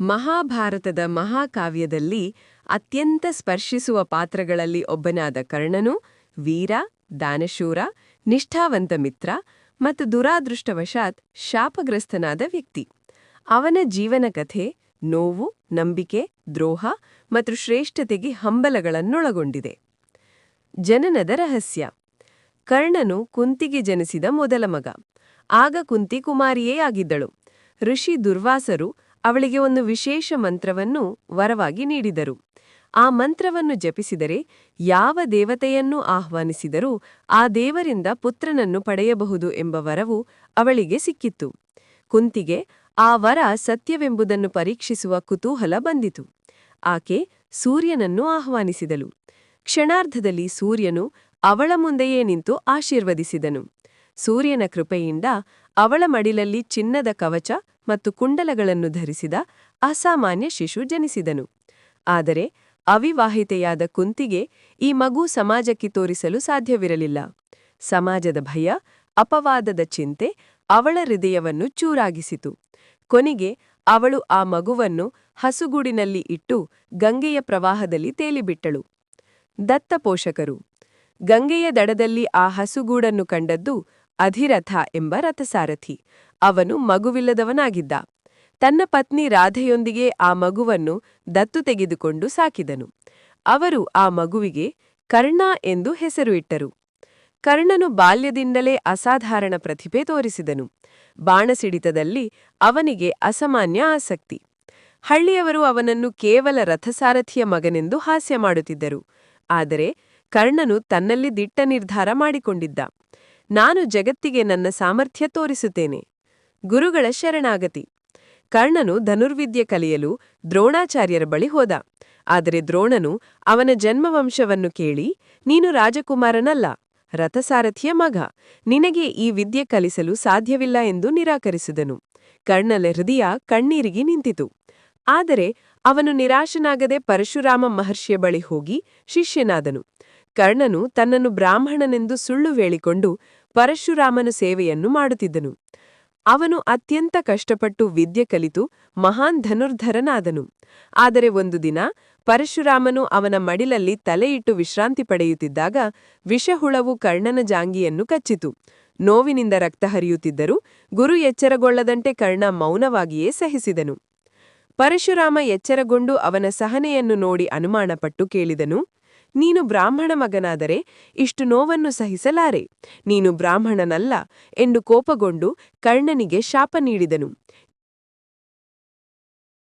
ಮಹಾಭಾರತದ ಮಹಾಕಾವ್ಯದಲ್ಲಿ ಅತ್ಯಂತ ಸ್ಪರ್ಶಿಸುವ ಪಾತ್ರಗಳಲ್ಲಿ ಒಬ್ಬನಾದ ಕರ್ಣನು, ವೀರ, ದಾನಶೂರ, ನಿಷ್ಠಾವಂತ ಮಿತ್ರ ಮತ್ತು ದುರಾದೃಷ್ಟವಶಾತ್ ಶಾಪಗ್ರಸ್ತನಾದ ವ್ಯಕ್ತಿ. ಅವನ ಜೀವನ ಕಥೆ, ನೋವು, ನಂಬಿಕೆ, ದ್ರೋಹ ಮತ್ತು ಶ್ರೇಷ್ಠತೆಗೆ ಹಂಬಲಗಳನ್ನೊಳಗೊಂಡಿದೆ. ಜನನದ ರಹಸ್ಯ. ಕರ್ಣನು ಕುಂತಿಗೆ ಜನಿಸಿದ ಮೊದಲ ಮಗ. ಆಗ ಕುಂತಿ ಕುಮಾರಿಯೇ ಆಗಿದ್ದಳು. ಋಷಿ ದುರ್ವಾಸರು ಅವಳಿಗೆ ಒಂದು ವಿಶೇಷ ಮಂತ್ರವನ್ನು ವರವಾಗಿ ನೀಡಿದರು. ಆ ಮಂತ್ರವನ್ನು ಜಪಿಸಿದರೆ ಯಾವ ದೇವತೆಯನ್ನು ಆಹ್ವಾನಿಸಿದರೂ ಆ ದೇವರಿಂದ ಪುತ್ರನನ್ನು ಪಡೆಯಬಹುದು ಎಂಬ ವರವು ಅವಳಿಗೆ ಸಿಕ್ಕಿತ್ತು ಕುಂತಿಗೆ ಆ ವರ ಸತ್ಯವೆಂಬುದನ್ನು ಪರೀಕ್ಷಿಸುವ ಕುತೂಹಲ ಬಂದಿತು. ಆಕೆ ಸೂರ್ಯನನ್ನು ಆಹ್ವಾನಿಸಿದಳು. ಕ್ಷಣಾರ್ಧದಲ್ಲಿ ಸೂರ್ಯನು ಅವಳ ಮುಂದೆಯೇ ನಿಂತು ಆಶೀರ್ವದಿಸಿದನು. ಸೂರ್ಯನ ಕೃಪೆಯಿಂದ ಅವಳ ಮಡಿಲಲ್ಲಿ ಚಿನ್ನದ ಕವಚ ಮತ್ತು ಕುಂಡಲಗಳನ್ನು ಧರಿಸಿದ ಅಸಾಮಾನ್ಯ ಶಿಶು ಜನಿಸಿದನು. ಆದರೆ ಅವಿವಾಹಿತೆಯಾದ ಕುಂತಿಗೆ ಈ ಮಗು ಸಮಾಜಕ್ಕೆ ತೋರಿಸಲು ಸಾಧ್ಯವಿರಲಿಲ್ಲ. ಸಮಾಜದ ಭಯ, ಅಪವಾದದ ಚಿಂತೆ ಅವಳ ಹೃದಯವನ್ನು ಚೂರಾಗಿಸಿತು. ಕೊನೆಗೆ ಅವಳು ಆ ಮಗುವನ್ನು ಹಸುಗೂಡಿನಲ್ಲಿ ಇಟ್ಟು ಗಂಗೆಯ ಪ್ರವಾಹದಲ್ಲಿ ತೇಲಿಬಿಟ್ಟಳು. ದತ್ತ ಪೋಷಕರು ಗಂಗೆಯ ದಡದಲ್ಲಿ ಆ ಹಸುಗೂಡನ್ನು ಕಂಡದ್ದು ಅಧಿರಥ ಎಂಬ ರಥಸಾರಥಿ. ಅವನು ಮಗುವಿಲ್ಲದವನಾಗಿದ್ದ. ತನ್ನ ಪತ್ನಿ ರಾಧೆಯೊಂದಿಗೆ ಆ ಮಗುವನ್ನು ದತ್ತು ತೆಗೆದುಕೊಂಡು ಸಾಕಿದನು. ಅವರು ಆ ಮಗುವಿಗೆ ಕರ್ಣ ಎಂದು ಹೆಸರು ಇಟ್ಟರು. ಕರ್ಣನು ಬಾಲ್ಯದಿಂದಲೇ ಅಸಾಧಾರಣ ಪ್ರತಿಭೆ ತೋರಿಸಿದನು. ಬಾಣಸಿಡಿತದಲ್ಲಿ ಅವನಿಗೆ ಅಸಾಮಾನ್ಯ ಆಸಕ್ತಿ. ಹಳ್ಳಿಯವರು ಅವನನ್ನು ಕೇವಲ ರಥಸಾರಥಿಯ ಮಗನೆಂದು ಹಾಸ್ಯ ಮಾಡುತ್ತಿದ್ದರು. ಆದರೆ ಕರ್ಣನು ತನ್ನಲ್ಲಿ ದಿಟ್ಟ ನಿರ್ಧಾರ ಮಾಡಿಕೊಂಡಿದ್ದ. ನಾನು ಜಗತ್ತಿಗೆ ನನ್ನ ಸಾಮರ್ಥ್ಯ ತೋರಿಸುತ್ತೇನೆ. ಗುರುಗಳ ಶರಣಾಗತಿ. ಕರ್ಣನು ಧನುರ್ವಿದ್ಯೆ ಕಲಿಯಲು ದ್ರೋಣಾಚಾರ್ಯರ ಬಳಿ ಹೋದ. ಆದರೆ ದ್ರೋಣನು ಅವನ ಜನ್ಮವಂಶವನ್ನು ಕೇಳಿ, ನೀನು ರಾಜಕುಮಾರನಲ್ಲ, ರಥಸಾರಥಿಯ ಮಗ, ನಿನಗೆ ಈ ವಿದ್ಯೆ ಕಲಿಸಲು ಸಾಧ್ಯವಿಲ್ಲ ಎಂದು ನಿರಾಕರಿಸಿದನು. ಕರ್ಣನ ಹೃದಯ ಕಣ್ಣೀರಿಗೆ ನಿಂತಿತು. ಆದರೆ ಅವನು ನಿರಾಶನಾಗದೆ ಪರಶುರಾಮ ಮಹರ್ಷಿಯ ಬಳಿ ಹೋಗಿ ಶಿಷ್ಯನಾದನು. ಕರ್ಣನು ತನ್ನನ್ನು ಬ್ರಾಹ್ಮಣನೆಂದು ಸುಳ್ಳು ಹೇಳಿಕೊಂಡು ಪರಶುರಾಮನ ಸೇವೆಯನ್ನು ಮಾಡುತ್ತಿದ್ದನು. ಅವನು ಅತ್ಯಂತ ಕಷ್ಟಪಟ್ಟು ವಿದ್ಯೆ ಕಲಿತು ಮಹಾನ್ ಧನುರ್ಧರನಾದನು. ಆದರೆ ಒಂದು ದಿನ ಪರಶುರಾಮನು ಅವನ ಮಡಿಲಲ್ಲಿ ತಲೆಯಿಟ್ಟು ವಿಶ್ರಾಂತಿ ಪಡೆಯುತ್ತಿದ್ದಾಗ ವಿಷಹುಳವು ಕರ್ಣನ ಜಾಂಗಿಯನ್ನು ಕಚ್ಚಿತು. ನೋವಿನಿಂದ ರಕ್ತ ಹರಿಯುತ್ತಿದ್ದರೂ ಗುರು ಎಚ್ಚರಗೊಳ್ಳದಂತೆ ಕರ್ಣ ಮೌನವಾಗಿಯೇ ಸಹಿಸಿದನು. ಪರಶುರಾಮ ಎಚ್ಚರಗೊಂಡು ಅವನ ಸಹನೆಯನ್ನು ನೋಡಿ ಅನುಮಾನಪಟ್ಟು ಕೇಳಿದನು ನೀನು ಬ್ರಾಹ್ಮಣ ಮಗನಾದರೆ ಇಷ್ಟು ನೋವನ್ನು ಸಹಿಸಲಾರೆ. ನೀನು ಬ್ರಾಹ್ಮಣನಲ್ಲ ಎಂದು ಕೋಪಗೊಂಡು ಕರ್ಣನಿಗೆ ಶಾಪ ನೀಡಿದನು.